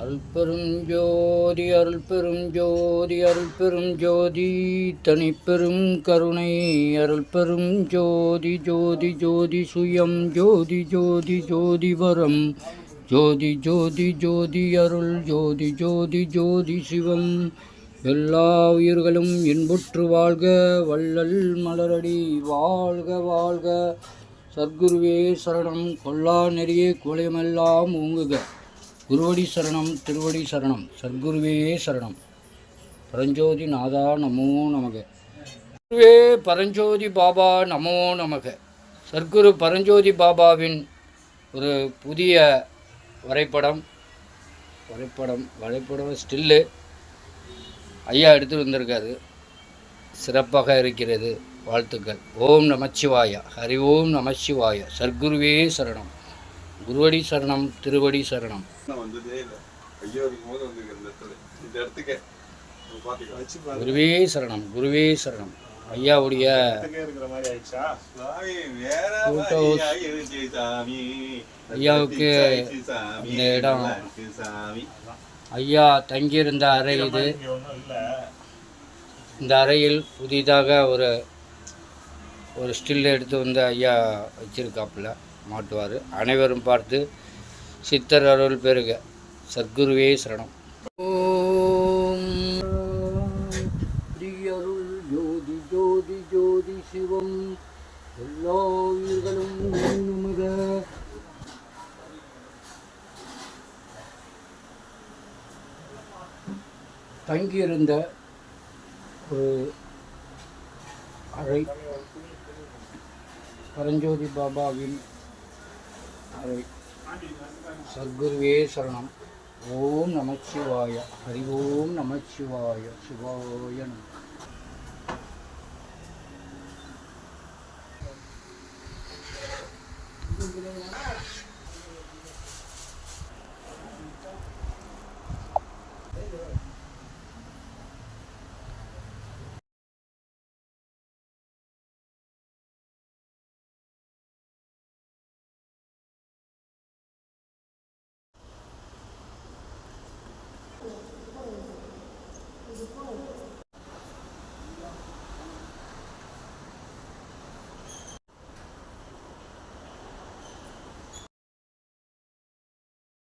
அருள்பெரும் ஜோதி அருள்பெரும் ஜோதி அருள்பெரும் ஜோதி தனிப்பெரும் கருணை. அருள்பெரும் ஜோதி ஜோதி ஜோதி சுயம் ஜோதி ஜோதி ஜோதி வரம். ஜோதி ஜோதி ஜோதி அருள் ஜோதி ஜோதி ஜோதி சிவம். எல்லா உயிர்களும் இன்புற்று வாழ்க வள்ளல் மலரடி வாழ்க வாழ்க. சத்குருவே சரணம் கொல்லா நெறியே குலையமெல்லாம் ஊங்குக குருவடி சரணம் திருவடி சரணம். சத்குருவே சரணம் பரஞ்சோதி நாதா நமோ நமக. குருவே பரஞ்சோதி பாபா நமோ நமக. சத்குரு பரஞ்சோதி பாபாவின் ஒரு புதிய வரைபடம் வரைபடம் வரைபடம் ஸ்டில்லு. ஐயா எடுத்து வந்திருக்காரு. சிறப்பாக இருக்கிறது. வாழ்த்துக்கள். ஓம் நமச்சிவாயா. ஹரி ஓம் நமச்சிவாயா. சர்க்குருவே சரணம். குருவடி சரணம் திருவடி சரணம். குருவே சரணம் குருவே சரணம். ஐயாவுடைய ஐயாவுக்கு இந்த இடம். ஐயா தங்கியிருந்த அறை இது. இந்த அறையில் புதிதாக ஒரு ஒரு ஸ்டில் எடுத்து வந்து ஐயா வச்சிருக்காப்புல. மாட்டுவார். அனைவரும் பார்த்து சித்தர் அருள் பெருக சத்குருவே சரணம். ஓம். அருள் ஜோதி ஜோதி ஜோதி சிவம். எல்லா உயிர்களும் தங்கியிருந்த ஒரு அறை பரஞ்சோதி பாபாவின் அறை சத்குருவே சரணம். ஓம் நமச்சிவாய. ஹரி ஓம் நமச்சிவாய. சிவாய நம.